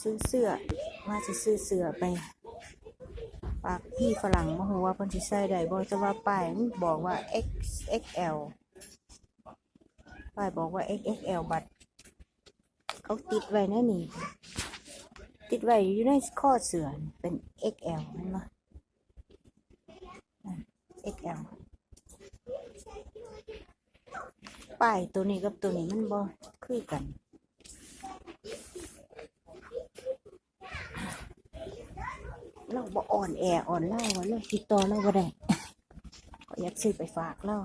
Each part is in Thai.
ซื้อเสื้อว่าจะซื้อเสื้อไปฝากพี่ฝรั่งมาหัวาเพิ่นสิใส่ได้บ่แต่ว่าป้ายมันบอกว่า XXL ป้ายบอกว่า XXL บัตรเขาติดไว้นะนี่ ติดไว้อยู่ในข้อเสือนเป็น XL เห็นไหม XL ป้ายตัวนี้กับตัวนี้มันบ่คือกัน เราบ่อ่อนแออ่อนเล่าว่าเราติดต่อเราบ่ได้ก็อยากซื้อไปฝากเรา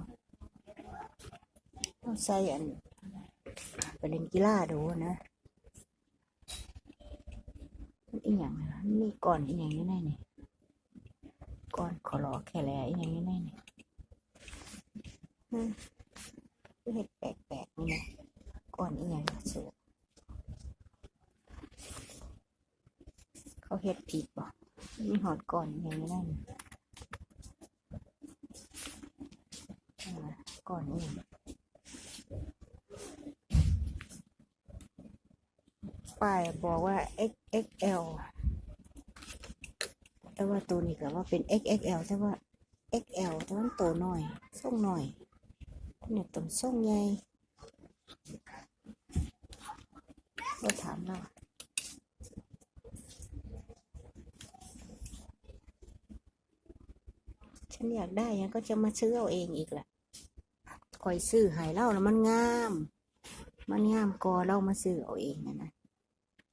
เราใส่อันไปเล่นกีฬาดูนะมันอีหยังนมีก่อนอีหยังอยู่ในนี่ก่อนขอรอแค่แลอีหยังอยู่ในนี่อืมคือเห็ดแปลกๆนี่นะก่อนอีหยังเสือเขาเห็ดผิดบ่ มีหอดก่อนอย่างนี้ได้นี่อ่าก่อนนี่ป้ายบอกว่า XXL แต่ว่าตัวนี้ก็ว่าเป็น XXL แต่ว่า XL แต่ว่ามันตัวหน่อยส่งหน่อยเนี่ยตัวส่งใหญ่ก็ถามเรา ฉั นอยากได้ยังก็จะมาซื้อเอาเองอีกแหละคอยซื้อหายเล่าแล้วมันงาม มันงามกอเล่ามาซื้อเอาเองนะนะ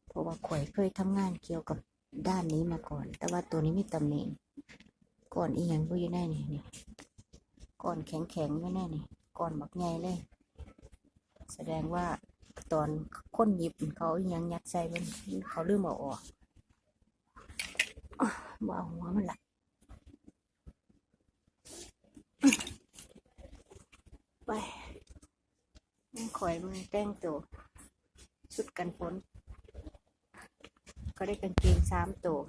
เพราะว่าข่อยเคยทำงานเกี่ยวกับด้านนี้มาก่อน แต่ว่าตัวนี้ไมีตำแหน่งก่อนอีหยังก็อยู่แน่นี่นี่ก่อนแข็งแข็งๆไม่แน่นี่ก่อนบักใหญ่เลย แสดงว่าตอนคนหยิบเขาอีหยังยัดใส่มันเขาลืมเอาออกอ่าหัวมันหละ ไป นั่อยมือแต่งตัวชุดกันฝนก็ได้กางเกงสามตัว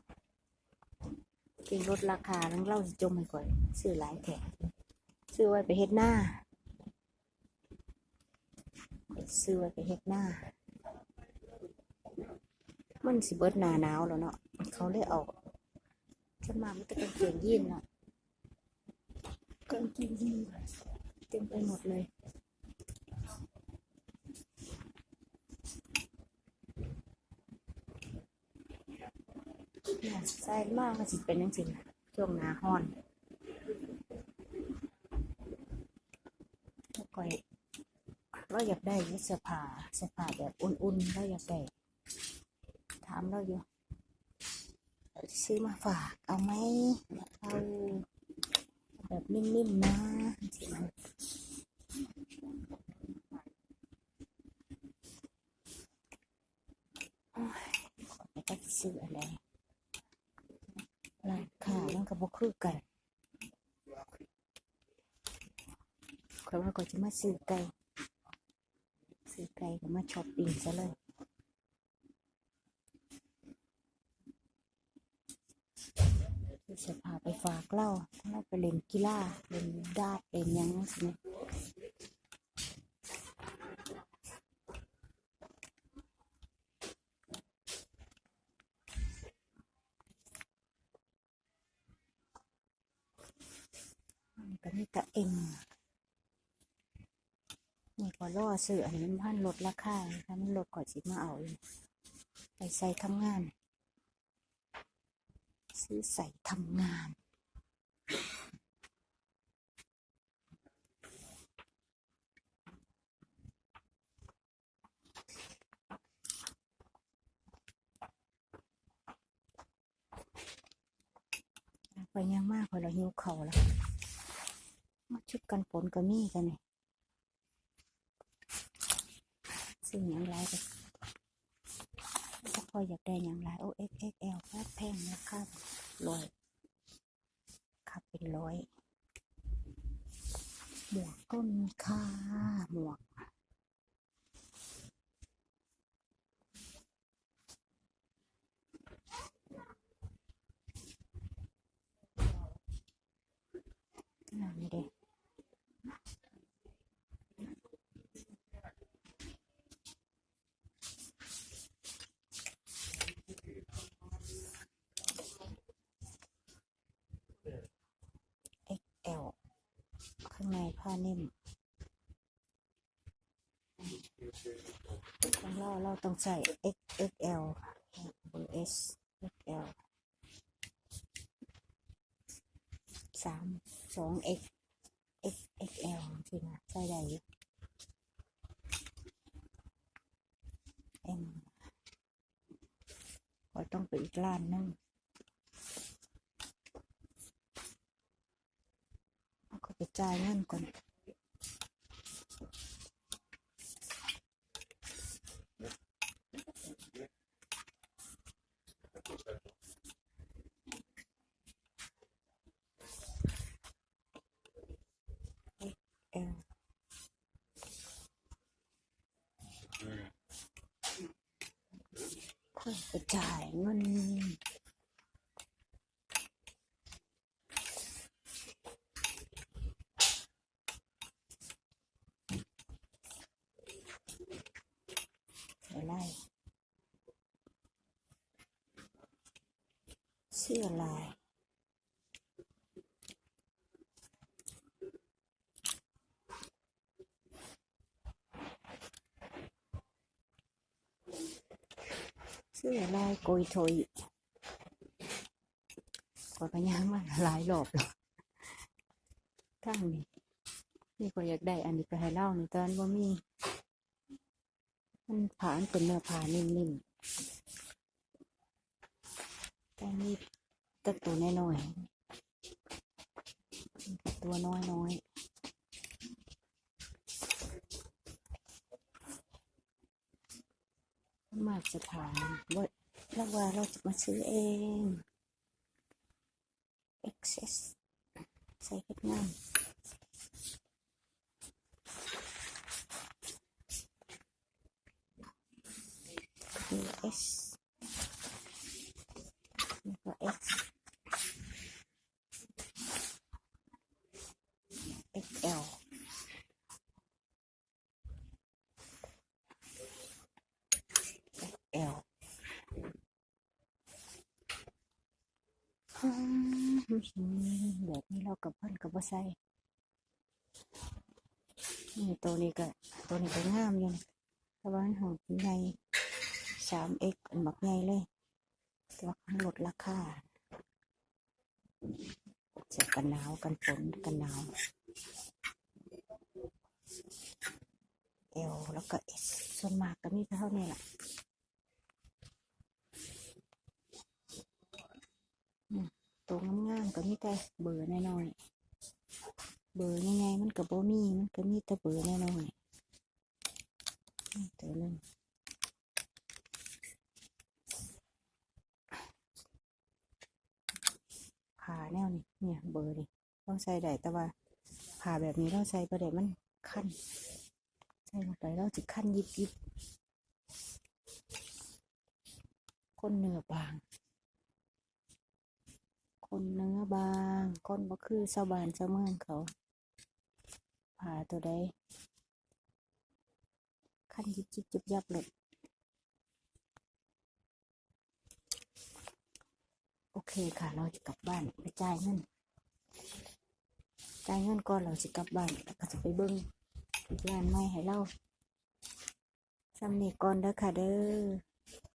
เกงลดราคาแล้วเล่าสิจมให้ก่อยซื้อหลายแถมซื้อไว้ไปเฮ็ดหน้าซื้อไว้ไปเฮ็ดหน้า มันสิเบิดหนาหนาวแล้วเนาะเขาเลยเอาฉันมามันจะกางเกงยีนเนาะกางเกงยีนเต็มไปหมดเลย เนี่ย ใส่มากก็สิเป็นจริงๆช่วงหนาฮ้อนแล้วก็เราอยากได้ยุเสื้อผ้าเสื้อผ้าแบบอุ่นๆเราอยากได้ถามเราอยู่เราจะซื้อมาฝากเอาไหมเอาแบบนิ่มๆนะจริงๆ โอ้ยไม่ก็สิซื้ออะไรราคามันก็บ่ คือกันคอยว่าก็จะมาซื้อไก่ซื้อไก่ก็มาช้อปปิ้งซะเลยจะพาไปฝากเล่าถ้าเราไปเล่นกีฬาเล่นดาบเล่นยังสินะ มันก็มีแต่เอ็มนี่ก็รอซื้ออันนี้มันพันลดราคาถ้ามันลดก่อนสิมาเอาเองไปใส่ทำงาน ซื้อใส่ทำงานไปยังมากพอเราหิวเข่าแล้ว มาชุดกันฝนก็มีกันนี่ซึ่งอย่างไรก็ถ้าพออยากได้อย่างไรโอ้ XXL แพงแพงนะครับร้อยครับเป็นร้อย หมวกก็มีค่าหมวก อ่านี่เด้ ข้างในผ้านิ่มของเราเราต้องใส่ XXL เบอร์ S XL สามสอง X XXL สินะใส่ได้ M ก็ต้องไปอีกร้านนึงเอาก็ไป จ่ายเงินก่อนเออค่อยไปจ่ายเงิน ไรเสื้อลายเสื้อลายโกยโถยกดพยางมาหลายรอบแล้วข้างนี้นี่ก็อยากได้อันนี้ไปให้เล่าในตอนว่ามี มันผ่านเป็นเนื้อผ้านิ่มๆแต่นี่ตัตัวน้อยๆตัวน้อยๆมาจะถามว่าแล้วว่าเราจะมาซื้อเอง excess ใส่เฮ็ดงา นคือ S นี่ก็ X XL L อืมแบบนี้เรากับเพิ่อนกับว่าใส่นี่ตัวนี้ก็ตัวนี้ก็งามอยู่นะแต่ว่าหอมใหญ่ สามเอ็กอันบักใหญ่เลยแต่ว่ามันลดราคาจะกันหนาวกันฝนกันหนาวเอลแล้วก็เอสส่วนมากก็มีเท่านี้แหละตัวงามๆก็มีแต่เบอร์น้อยๆเบอร์ยังไงมันก็บ่มีมันก็มีแต่เบอร์น้อยๆตัวนึง ผ่าแนวนี้เนี่ยเบอร์นี่เราใส่ได้แต่ว่าผ่าแบบนี้เราใส่ประเดี๋ยวมันคันใส่ลงไปเราจะคันยิบยิบคนเนื้อบาง คนเนื้อบาง คนบ่คือชาวบ้านชาวเมืองเขา ผ่าตัวใดขั้นยิบยิบยิบยับเลยโอ เคค่ะ เราจะกลับบ้านไปจ่ายเงินจ่ายเงินก่อนเราจะกลับบ้านแล้วก็จะไปเบิ้งอีกร้านไม่ให้เราซ้ำนี่ก่อนเด้อค่ะเด้อ